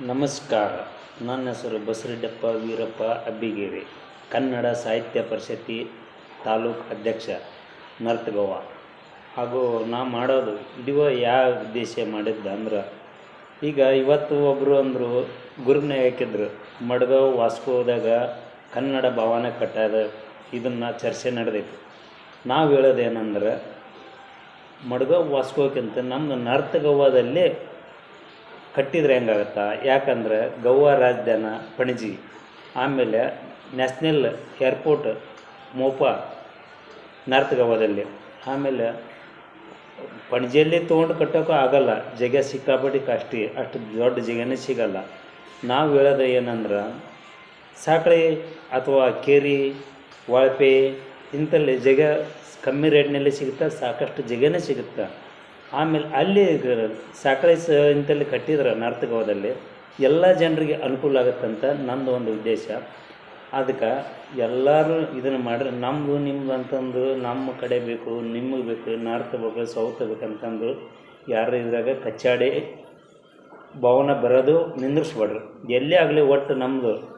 ನಮಸ್ಕಾರ. ನನ್ನ ಹೆಸರು ಬಸರೆಡ್ಡಪ್ಪ ವೀರಪ್ಪ ಅಬ್ಬಿಗೇರಿ. ಕನ್ನಡ ಸಾಹಿತ್ಯ ಪರಿಷತ್ತಿ ತಾಲೂಕು ಅಧ್ಯಕ್ಷ ನರ್ತಗೋವ ಹಾಗೂ ನಾ ಮಾಡೋದು ಇಡೀ ಯಾವ ಉದ್ದೇಶ ಮಾಡಿದ್ದ ಅಂದ್ರೆ, ಈಗ ಇವತ್ತು ಒಬ್ಬರು ಅಂದರು ಗುರುನೇ ಹಾಕಿದ್ರು, ಮಡ್ಗಾವ್ ವಾಸ್ಕೋದಾಗ ಕನ್ನಡ ಭವನ ಕಟ್ಟೋದು ಇದನ್ನು ಚರ್ಚೆ ನಡೆದೈತಿ. ನಾವು ಹೇಳೋದೇನಂದ್ರೆ, ಮಡ್ಗಾಂವ್ ವಾಸ್ಕೋಕ್ಕಿಂತ ನಮ್ಮದು ನರ್ತಗೋವಾದಲ್ಲೇ ಕಟ್ಟಿದ್ರೆ ಹೆಂಗಾಗತ್ತಾ? ಯಾಕಂದ್ರೆ ಗೋವಾ ರಾಜಧಾನಿ ಪಣಜಿ, ಆಮೇಲೆ ನ್ಯಾಷನಲ್ ಏರ್ಪೋರ್ಟ್ ಮೋಪ, ನಾರ್ತ್ ಗೋವಾದಲ್ಲಿ. ಆಮೇಲೆ ಪಣಜಿಯಲ್ಲಿ ತೊಗೊಂಡು ಕಟ್ಟೋಕ್ಕೂ ಆಗಲ್ಲ. ಜಗ ಸಿಕ್ಕಾಪಟ್ಟಿ ಕಷ್ಟಿ. ಅಷ್ಟು ದೊಡ್ಡ ಜಗನೇ ಸಿಗಲ್ಲ. ನಾವು ಹೇಳೋದು ಏನಂದ್ರೆ, ಸಾಕಳೆ ಅಥವಾ ಕೇರಿ ವಾಳ್ಪೆ ಇಂಥಲ್ಲಿ ಜಗ ಕಮ್ಮಿ ರೇಟ್ನಲ್ಲಿ ಸಿಗುತ್ತೆ, ಸಾಕಷ್ಟು ಜಗನೇ ಸಿಗುತ್ತೆ. ಆಮೇಲೆ ಅಲ್ಲಿ ಗ- ಇಂತಲ್ಲಿ ಕಟ್ಟಿದ್ರೆ ನಾರ್ತ್ ಗೋವಾದಲ್ಲಿ ಎಲ್ಲ ಜನರಿಗೆ ಅನುಕೂಲ ಆಗುತ್ತಂತ ನಂದು ಒಂದು ಉದ್ದೇಶ. ಅದಕ್ಕೆ ಎಲ್ಲರೂ ಇದನ್ನು ಮಾಡಿದ್ರೆ ನಮ್ಮದು ನಿಮ್ದು ಅಂತಂದು ನಮ್ಮ ಕಡೆ ಬೇಕು, ನಿಮಗೆ ಬೇಕು ನಾರ್ತ್ ಬೇಕು ಸೌತ್ ಬೇಕಂತಂದು ಯಾರು ಇದ್ರಾಗ ಕಚ್ಚಾಡಿ ಭವನ ಬರೋದು ನಿಂದಿರ್ಸ್ಬೇಡ್ರಿ. ಎಲ್ಲೇ ಆಗಲಿ ಒಟ್ಟು ನಮ್ಮದು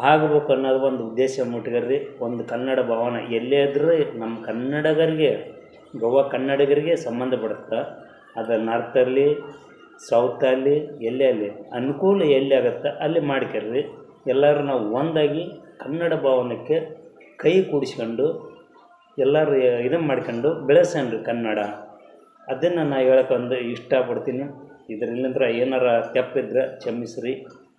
ಆಗಬೇಕು ಅನ್ನೋದು ಒಂದು ಉದ್ದೇಶ ಮುಟ್ಗರ್ರಿ ಒಂದು ಕನ್ನಡ ಭವನ ಎಲ್ಲೇ ಇದ್ರೂ ನಮ್ಮ ಕನ್ನಡಿಗರಿಗೆ ಗೋವಾ ಕನ್ನಡಿಗರಿಗೆ ಸಂಬಂಧಪಡುತ್ತೆ ಅದು ನಾರ್ತಲ್ಲಿ ಸೌತಲ್ಲಿ ಎಲ್ಲೇ ಅಲ್ಲಿ, ಅನುಕೂಲ ಎಲ್ಲಿ ಆಗುತ್ತೆ ಅಲ್ಲಿ ಮಾಡ್ಕೊಳ್ರಿ ಎಲ್ಲರೂ ನಾವು ಒಂದಾಗಿ ಕನ್ನಡ ಭವನಕ್ಕೆ ಕೈ ಕೂಡಿಸ್ಕೊಂಡು, ಎಲ್ಲರೂ ಇದನ್ನು ಮಾಡ್ಕೊಂಡು ಬೆಳೆಸ್ಕೊಂಡ್ರಿ ಕನ್ನಡ. ಅದನ್ನು ನಾನು ಹೇಳೋಕೆ ಒಂದು ಇಷ್ಟಪಡ್ತೀನಿ. ಇದರಿಂದ ಏನಾರ ತಪ್ಪಿದ್ರೆ ಕ್ಷಮಿಸ್ರಿ.